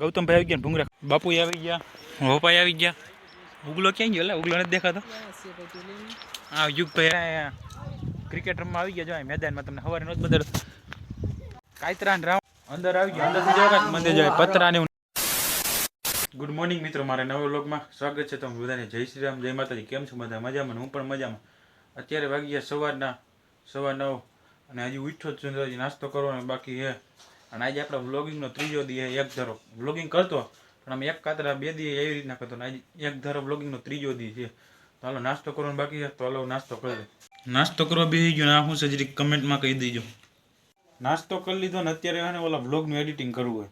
ગૌતમભાઈ આવી ગયા ભૂંગરા બાપુ આવી ગયા. હોપાઈ આવી ગયા. ઉગલો ક્યાં ગયો એટલે ઉગલો નથી દેખાતો? હા યુગભાઈ ક્રિકેટ રમવા આવી ગયા. જો મેદાનમાં તમને સવારે નહોતું બધા કાયતરા રાવ અંદર આવી ગયા. અંદર જો મંદિર જાય. પતરા ને ગુડ મોર્નિંગ મિત્રો મારા નવા વ્લોગમાં સ્વાગત છે તમે બધાને. જય શ્રી રામ જય માતાજી. કેમ છો બધા? મજામાં હું પણ મજામાં. અત્યારે વાગી ગયા સવારના સવા નવ. અને હજી ઉઠ્યો જ નાસ્તો કરવાનો બાકી છે. અને આજે આપણે વ્લોગિંગનો ત્રીજો દિવસ એક ધારો. વ્લોગિંગ કરતો પણ અમે એક કાતરા બે દિવસ એવી રીતના કરતો ને આજે એક ધારો વ્લોગિંગનો ત્રીજો દી છે. તો હાલો નાસ્તો કરવાનો બાકી છે તો હાલો નાસ્તો કરી લે નાસ્તો કરવા બેસી ગયો ને આ હું છે જરીક કમેન્ટમાં કહી દેજો. નાસ્તો કરી લીધો ને અત્યારે એને ઓલા વ્લોગનું એડિટિંગ કરવું હોય.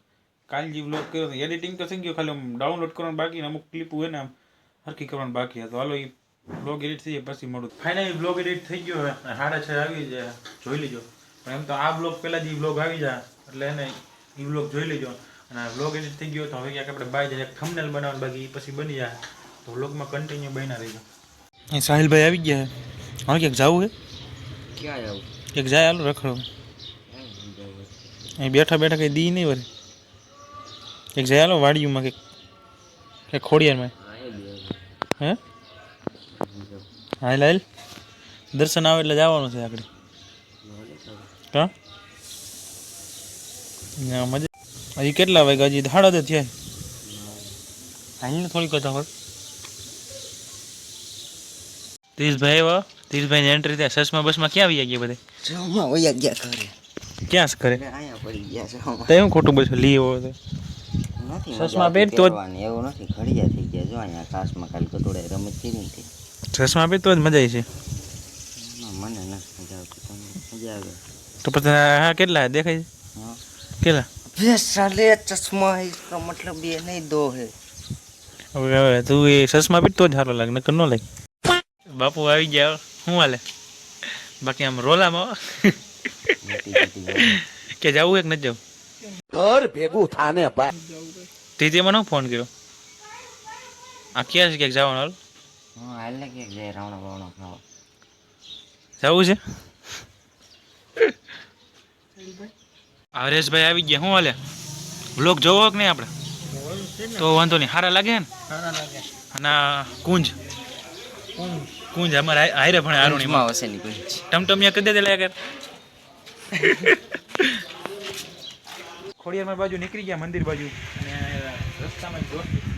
કાલ જે વ્લોગ કર્યો એડિટિંગ તો થઈ ગયો ખાલી આમ ડાઉનલોડ કરવાનું બાકી ને અમુક ક્લિપ હોય ને આમ હરકી કરવાનું બાકી હતો હાલો એ બ્લોગ એડિટ થઈ જાય પછી મળું. ફાઇનલી બ્લોગ એડિટ થઈ ગયો સાડા છ આવી જાય જોઈ લેજો. પણ એમ તો આ બ્લોગ પહેલાં જ એ બ્લોગ આવી જાય એટલે એને એ બ્લોગ જોઈ લેજો. અને બ્લોગ એડિટ થઈ ગયો તો હવે ક્યાંક આપણે બાય જાય એક થંબનેલ બનાવવાનું બાકી એ પછી બની જાય. તો બ્લોગમાં કન્ટિન્યુ બન્યા રહીજો. અહીં સાહિલભાઈ આવી ગયા હવે ક્યાંક જવું છે? ક્યાં આવું એક જાય હાલો રખડો અહીં બેઠા બેઠા કંઈ દી નહીં વરે એક જાય હાલો વાડીયુંમાં કંઈક. કંઈક ખોડિયારમાં. હે? હાલ હાલ. દર્શન આવે એટલે જવાનું છે આગળ. હા? મજા હજી કેટલા વાગ્યા? હજી સાડા દે થયા. હાલ ને થોડીક কথা હોય. તીર્થભાઈ એવા તીર્થભાઈની એન્ટ્રી થાય સસમાં બસમાં ક્યાં આવી ગયા બધા? જમવા વયા ગયા ઘરે. ક્યાં કરે અહીંયા પડી ગયા છે. તો ખોટું બધું લઈ આવ્યો તો નથી ચશ્મા પહેરતો. એવું નથી. ઘડિયા થઈ ગયા. જો અહીંયા કાશમાં કાલ કતોડે રમત થઈ નથી ચશ્મા પહેરતો જ મજા આવી છે. મને નથી મજા આવતી. તમને મજા આવે? તો પછી હા કેટલા દેખાય છે હા કેટલા બે સાલે ચશ્મા इसका मतलब ये नहीं दो है હવે હવે તું એ ચશ્મા પહેરતો જ સારો લાગે નકર ન લાગે બાપુ આવી ગયા શું હાલે બાકી આમ રોલામાં મોટી મોટી વાત. કે જવું એક નથી જવું ઘર ભેગું થાને ભાઈ તે તે મને ફોન કર્યો આ ક્યાં છે ક્યાંક જવાનું હાલ હા હાલ ને ક્યાંક જાય રાવણા બાવણા ખાવા જવું છે હરેશભાઈ આવી ગયા શું હાલે? બ્લોક જોવો કે નહીં આપણે? તો વાંધો નહીં સારા લાગે ને? અને કુંજ? કુંજ અમારે હારે હાયરે ભણે આરુણીમાં માં વસેલી કોઈ ટમટમિયા કરી દે ખોડિયારમાં બાજુ નીકળી ગયા મંદિર બાજુ. અને રસ્તામાં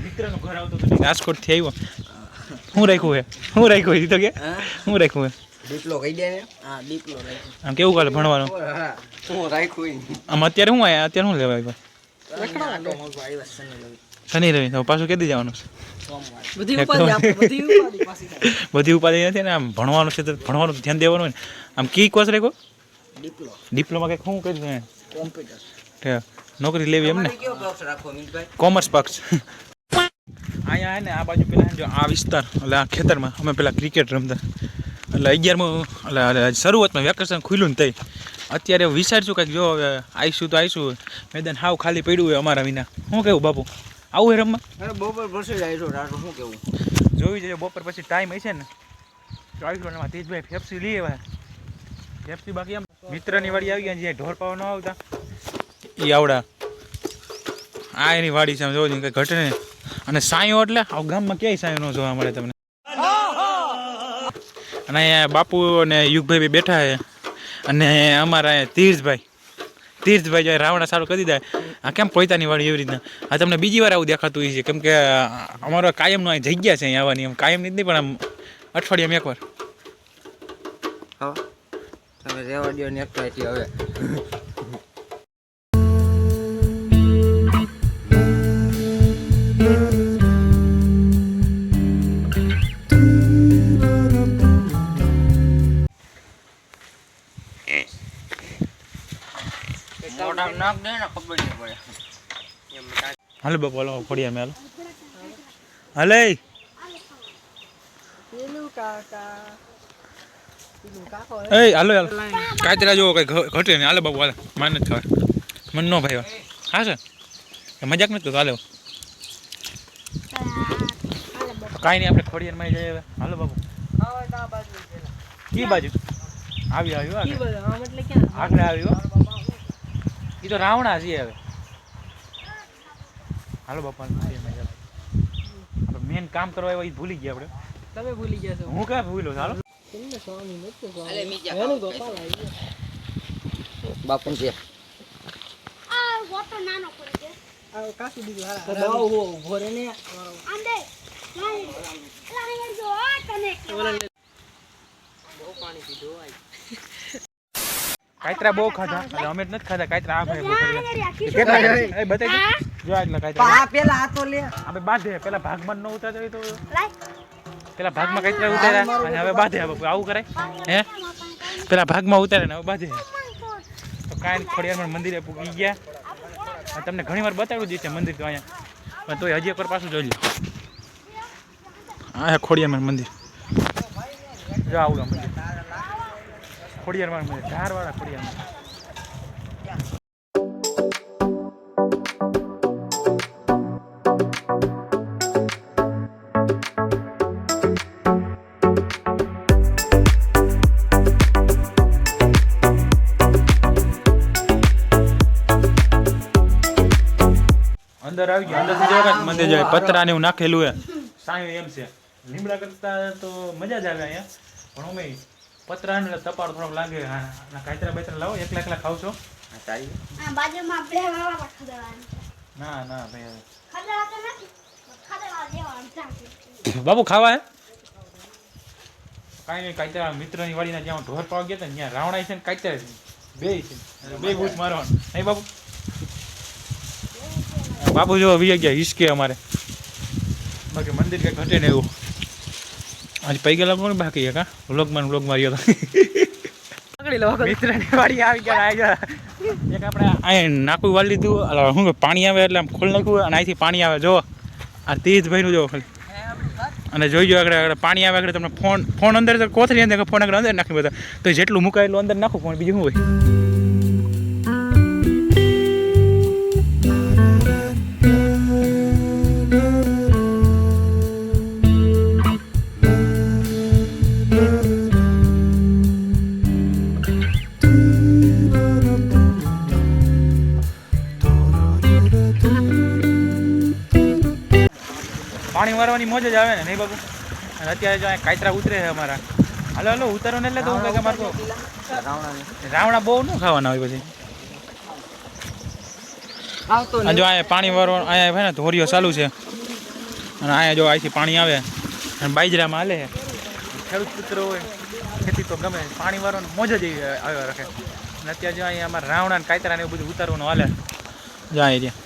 મિત્રનું ઘર આવતું હતું. રાજકોટથી આવ્યો. શું રાખ્યું હે? શું રાખ્યું હે? ઈ તો કે? શું રાખ્યું હે? દીપલો કહી દે ને. હા દીપલો આમ કેવું કાલે ભણવાનું? હું રાખું આમ અત્યારે શું આયા? અત્યારે શું લેવા આવ્યા? શનિ રવિ. તો પાછું કેદી જવાનું છે? બધી ઉપાધિ નથી. ને આમ ભણવાનું છે તો ભણવાનું ધ્યાન દેવાનું હોય ને. આમ કી કોર્સ રેખો દીપલો ડિપ્લોમા કંઈક શું કર્યું હે કોમ્પ્યુટર. કે નોકરી લેવી એમ ને? કેવો બોક્સ રાખો અમિતભાઈ કોમર્સ પક્ષ. અહીંયા હે ને આ બાજુ પેલા જો આ વિસ્તાર એટલે આ ખેતરમાં અમે પેલા ક્રિકેટ રમતા. એટલે અગિયારમાં એટલે શરૂઆતમાં વેકેશન ખુલ્યું ને તઈ અત્યારે વિચારશું કંઈક જો હવે આવીશું તો આવીશું મેદાન હાવ ખાલી પડ્યું હોય અમારા વિના. શું કેવું બાપુ? આવું હે રમવા? બપોર પછી જ આવીશું રાતો શું કેવું? જોવી જોઈએ બપોર પછી ટાઈમ હશે ને. તો આવીશું એમાં તેજભાઈ ફેફસી લઈ આવ્યા. ફેફસી બાકી એમ મિત્રની વાડી આવી ગયા જે ઢોર પાવા ન આવતા. એ આવડા. આ એની વાડી છે આમ જોઈએ કંઈ ઘટે અને સાયો એટલે આવું ગામમાં ક્યાંય સાયો ન જોવા મળે તમને. અને અહીંયા બાપુ અને યુગભાઈ બેઠા છે. અને અમારા અહીંયા તીર્થભાઈ. તીર્થભાઈ જો રાવણા સારું કરી દીધા આ કેમ પોતાની વાળી એવી રીતના? આ તમને બીજી વાર આવું દેખાતું હોય છે. કેમ કે અમારો કાયમનો અહીં જગ્યા છે અહીં આવવાની. એમ કાયમ નહીં, પણ આમ અઠવાડિયામાં એકવાર. હા. તમે રેવા દો ને એક હવે. મોઢા દે ને ખબર નહીં પડે. હાલો બાપુ હાલો ખોડિયા મેલ હાલે. એ હાલો હાલો. કાતરા જોવો કઈ ઘટે નહીં. હાલે બાપુ હાલે. માન નથી ખબર મન નો ભાઈ હા છે? મજાક નથી કરતો? હાલો. કાંઈ નહીં આપણે ખોડિયારમાં જઈએ હવે. હાલો બાપુ. ખાવા. કી બાજુ? આવી આવ્યું આગળ આવ્યું એ તો રાવણા છે હવે. હાલો બાપા આપણે મેન કામ કરવા આવ્યા એ ભૂલી ગયા આપણે. તમે ભૂલી ગયા છો. હું ક્યાં ભૂલ્યો હાલો. બાપુ છે. હારા. પાણી પીધું કાયત્રા બહુ ખાધા. એટલે અમે જ નથી ખાધા કાયતરા આ ભાઈ કેટલા એ બતાવી. જો આટલા કાયતરા આ પેલા આ તો લે. આપણે બાંધે પેલા ભાગમાં ન ઉતારતા હોય તો. પેલા ભાગમાં કાયતરા ઉતાર્યા? અને હવે બાંધે હવે આવું કરે હે? પેલા ભાગમાં ઉતારે ને હવે બાંધે. તો કાંઈ ખોડિયારમાં મંદિરે પૂગી ગયા. તમને ઘણી વાર બતાવ્યું જ છે મંદિર તો અહીંયા. પણ તોય હજી એકવાર પાછું જોઈ લો હા ખોડિયામાં મંદિર. જો આવું મંદિર. ખોડિયારમાં મળે ધારવાળા ખોડિયારમાં. અંદર આવી ગયો. અંદર જો કાંઈક મંદિર જાય પતરા ને એવું નાખેલું હે. સાયું એમ છે. લીમડા કરતા તો મજા જ આવે અહીંયા. પણ અમે પતરા ને તપાડો થોડોક લાગે. હા ના કાયતરા બાયતરા લાવો એકલા એકલા ખાવ છો? બાજુમાં. ના ના ભાઈ. બાબુ ખાવા હે? કાંઈ નહીં કાયતરા મિત્રની વાડીના જ્યાં ઢોર પાવા ગયા હતા ત્યાં રાવણા છે ને કાયતરા છે બે છે. બે બૂચ મારવાનું. નહીં બાબુ? બાપુ જો વી ગયા હિસકે અમારે. બાકી મંદિર કે ઘટે ને એવું. આજ પૈ ગયેલા કોણ બાકી હે કા? વ્લોગમાં વ્લોગ માર્યો હતો મિત્રની વાડી આવી ગયા આવી ગયા. એક આપણે અહીંયા નાકું વાળી લીધું અલા શું પાણી આવે એટલે આમ ખોલ નાખ્યું અને અહીંથી પાણી આવે જો આ તેજભાઈનું જો ખાલી. અને જોઈજો આગળ આગળ પાણી આવે આગળ તમને ફોન ફોન અંદર તો કોથળી અંદર ફોન આગળ અંદર નાખી બધા. તો જેટલું મુકાયેલું અંદર નાખો ફોન બીજું શું હોય? પાણી મોજ જ આવે ને નહીં બાબુ? અને અત્યારે જો અહીંયા કાયતરા ઉતરે છે અમારા. હાલો હાલો ઉતારો ને એટલે તો હું કે મારતો. રાવણા બહુ ન ખાવાના હોય પછી. જો અહીંયા પાણી વાળવાનું અહીંયા ભાઈ ને ધોરીઓ ચાલુ છે. અને અહીંયા જો અહીંથી પાણી આવે અને બાજરામાં હાલે ખેડૂત પુત્ર હોય ખેતી તો ગમે પાણી વાળવાનું મોજ જ આવ્યા રાખે. અને અત્યારે જો અહીંયા અમારા રાવણા ને કાયતરા ને એવું બધું ઉતારવાનું હાલે. જો અહીંયા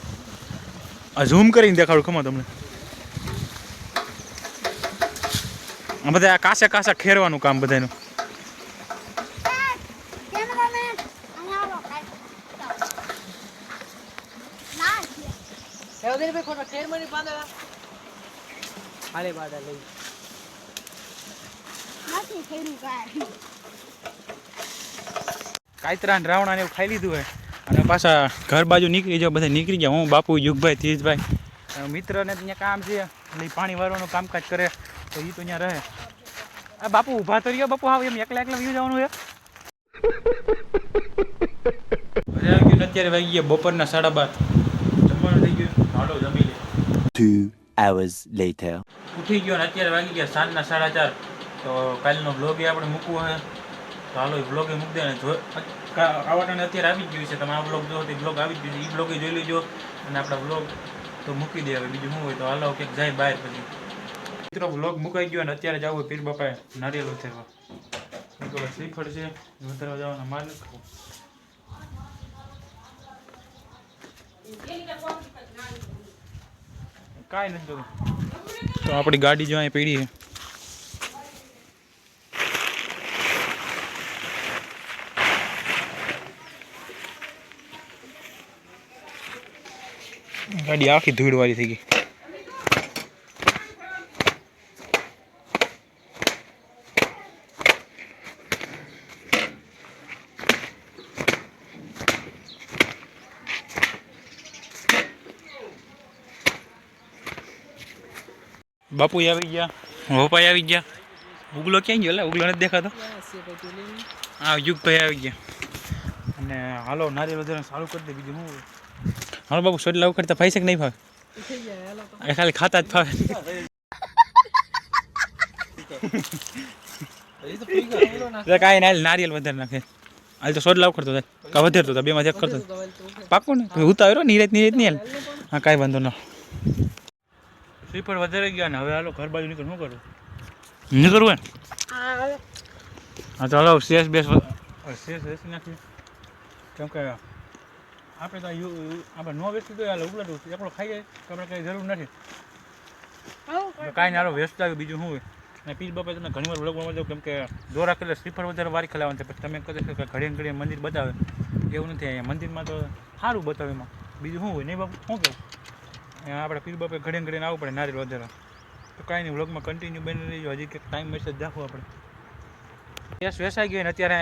આ ઝૂમ કરીને દેખાડું ખમો તમને. બધા કાસે કાસા ખેરવાનું કામ બધાનું. કાયતરા રાવણા ને એવું ખાઈ લીધું હોય. અને પાછા ઘર બાજુ નીકળી જાવ બધા નીકળી ગયા. હું બાપુ યુગભાઈ તીજભાઈ અને મિત્રને તો અહીંયા કામ છે. એટલે પાણી વાળવાનું કામકાજ કરે. તો એ તો અહીંયા રહે. બાપુ ઊભા તો રહ્યો બાપુ આવ એમ એકલા એકલા વ્યૂ જવાનું છે. અત્યારે વાગી ગયા બપોરના સાડા બાર. જમવાનું થઈ ગયું હાલો જમી લે ટુ hours later. ઉઠી ગયો ને અત્યારે વાગી ગયા સાંજના સાડા ચાર. તો કાલનો બ્લોગ એ આપણે મૂકવો હે તો હાલો એ બ્લોગ એ મૂકી દે ને જો આવવાને અત્યારે આવી ગયું છે. તમે આ બ્લોગ જો તો બ્લોગ આવી જ ગયું છે. એ બ્લોગે જોઈ લેજો. અને આપણા બ્લોગ તો મૂકી દે હવે. બીજું શું હોય તો હાલો ક્યાંક જાય બહાર પછી. મિત્રો વ્લોગ મુકાઈ ગયો અને અત્યારે જવું પીર બાપાએ નારિયેલ ઉતરવા નીકળો શ્રીફળ છે ઉતરવા જવાના માર નથી કાંઈ નથી તો આપણી ગાડી જો અહીં પડી ગાડી આખી ધૂળવાળી થઈ ગઈ. બાપુ આવી ગયા? ભોપાઈ આવી ગયા? ઉગલો ક્યાં ગયો? એટલે ઉગલો નથી દેખાતો? હા યુગભાઈ આવી ગયા. અને હાલો નારિયેલ વધારે સારું કરી દે બીજું હું? હાલો બાપુ સોટ લાવું કરતા ફાઈ છે કે નહીં ફાવે? ખાલી ખાતા જ ફાવે. કાંઈ ના નારિયેલ વધારે નાખે. હાલ તો સોડ લાવ કરતો થાય કા વધારતો હતા બેમાં એક કરતો. પાકો ને? ઉતાવ્યો નીરજ નીરજ નહીં હાલ. હા કાંઈ વાંધો ન. શ્રીફળ વધારે ગયા ને, હવે હાલો ઘર બાજુ નીકળ શું કરું? નીકળવું ને હા, તો હાલો શેષ બેસ શેષ બેસી નાખીએ. કેમ કે આપણે તો આપણે નો વેચી તો હાલ ઉગલાટું એકલો ખાઈ જાય, તો આપણે કંઈ જરૂર નથી. કાંઈ ના હાલો આવે આવ્યું બીજું શું હોય? અને પીર બાપા ઘણી વાર લોકો મળ્યું કેમ કે દોરા કલર શ્રીફળ વધારે વારી ખલાવવાનું છે. પછી તમે કહો છો કે ઘડીએ ઘડીએ મંદિર બતાવે. એવું નથી, અહીંયા મંદિરમાં તો સારું બતાવે એમાં. બીજું શું હોય? નહીં બાપુ, શું કહું? અહીંયા આપણે પીર બાપે ઘડીને ઘડીને આવવું પડે નારી વધારે તો કાંઈ નહીં વ્લોગમાં કન્ટિન્યુ બની રહીજો. હજી કંઈક ટાઈમ મેસેજ રાખવો આપણે. કેસ વેસાઈ ગયો ને અત્યારે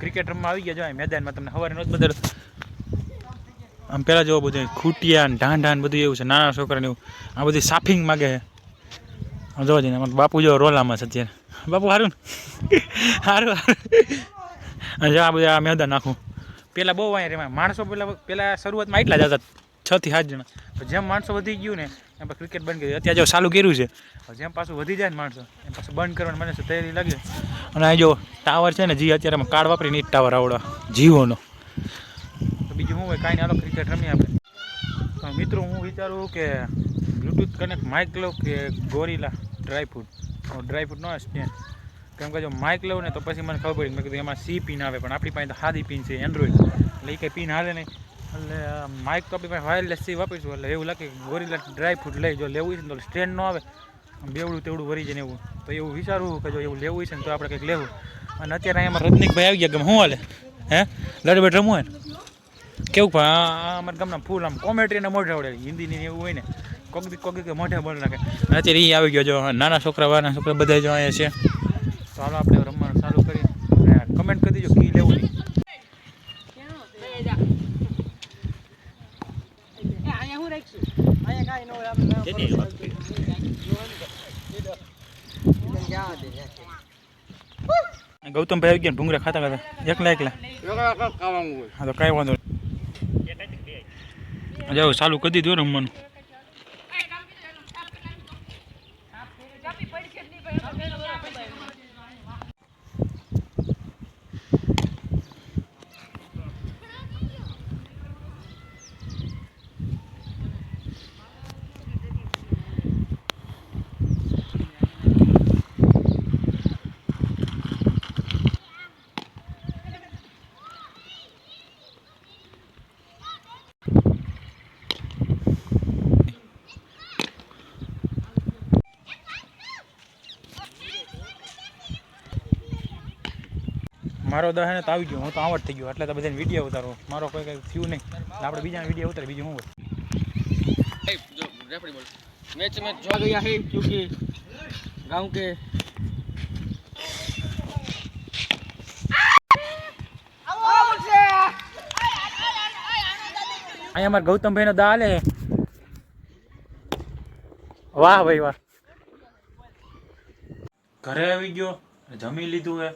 ક્રિકેટ રમવા આવી ગયા. જો મેદાનમાં તમને સવારે નહોતું બધા આમ પહેલાં જોવો બધું ખૂટિયા ને ઢાંઢા બધું એવું છે, નાના છોકરાને એવું. આ બધી સાફિંગ માગે છે. જોવા જઈને બાપુ જો રોલામાં છે અત્યારે. બાપુ સારું સારું સારું જો આ બધા મેદાન નાખું પહેલાં બહુ અહીંયા માણસો પહેલાં પહેલાં શરૂઆતમાં એટલા જ હતા. છ થી સાત જણા. જેમ માણસો વધી ગયું ને, એમ પછી ક્રિકેટ બંધ કરી. અત્યારે જો ચાલુ કર્યું છે. જેમ પાછું વધી જાય ને માણસો, એમ પાછું બંધ કરવાની મને તૈયારી લાગે. અને આ જો ટાવર છે ને, જી અત્યારે કાર્ડ વાપરીને એ જ ટાવર આવડો. જીઓનો. તો બીજું હું હોય? કાંઈ ના હાલો ક્રિકેટ રમીએ આપણે. પણ મિત્રો, હું વિચારું કે બ્લૂટૂથ કનેક્ટ માઇક લઉં કે gorilla dry fruit dry fruit ન સ્ટેન્ડ કેમ કે જો માઇક લઉં ને તો પછી મને ખબર પડી. મેં કીધું એમાં સી પિન આવે, પણ આપણી પાસે તો સાદી પિન છે એન્ડ્રોઈડ એટલે એ કંઈ પિન હાલે નહીં. એટલે માઇક તો આપણી વાયરલેસ સી વાપરીશું, એટલે એવું લાગે કે ડ્રાય ડ્રાયફ્રૂટ લઈ જો, લેવું છે તો સ્ટેન્ડ ન આવે. બેવડું તેવડું વરી જાય ને એવું. તો એવું વિચારવું કે જો એવું લેવું છે ને તો આપણે કંઈક લેવું. અને અત્યારે અહીંયા રજનીકભાઈ આવી ગયા, કે શું હાલે? હે? લડબેટ રમવું હોય ને? કેવું પણ અમારા ગામના ફૂલ આમ કોમેન્ટ્રીને મોઢે આવડે હિન્દીની એવું હોય ને. કોક કોક મોઢે બોલ નાખે. અત્યારે એ આવી ગયો જો, નાના છોકરા, વાના છોકરા બધા જો અહીંયા છે. તો હાલો આપણે રમવાનું ચાલુ કરીએ અને કમેન્ટ કરી દીજો કી લેવું નહીં એ અહીંયા હું રાખશું અહીંયા કાંઈ ન હોય આપણે જવા દે ગૌતમભાઈ આવી ગયા ભૂંગરા ખાતા ખાતા. એકલા એકલા. હા તો કાંઈ વાંધો નહીં. જાઓ ચાલુ કરી દીધું રમવાનું. મારો દહ ને તો આવી ગયો હું તો આવડ થઈ ગયો એટલે તો બધાને વિડીયો ઉતારો મારો કોઈ કંઈ થયું નહીં એટલે આપણે બીજાને વિડીયો ઉતારે બીજું શું હોય मैच में जो गया है क्योंकि गांव के અહીંયા અમારા ગૌતમભાઈનો દા હાલે છે. વાહ ભાઈ વાહ ઘરે આવી ગયો જમી લીધું હે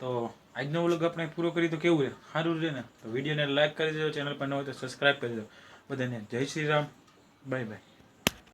તો આજનો વ્લોગ આપણે પૂરો કરી તો કેવું છે? સારું રહે ને? તો વિડીયોને લાઈક કરી દેજો ચેનલ પર ન હોય તો સબસ્ક્રાઈબ કરી દેજો. બધાને જય શ્રી રામ. Bye bye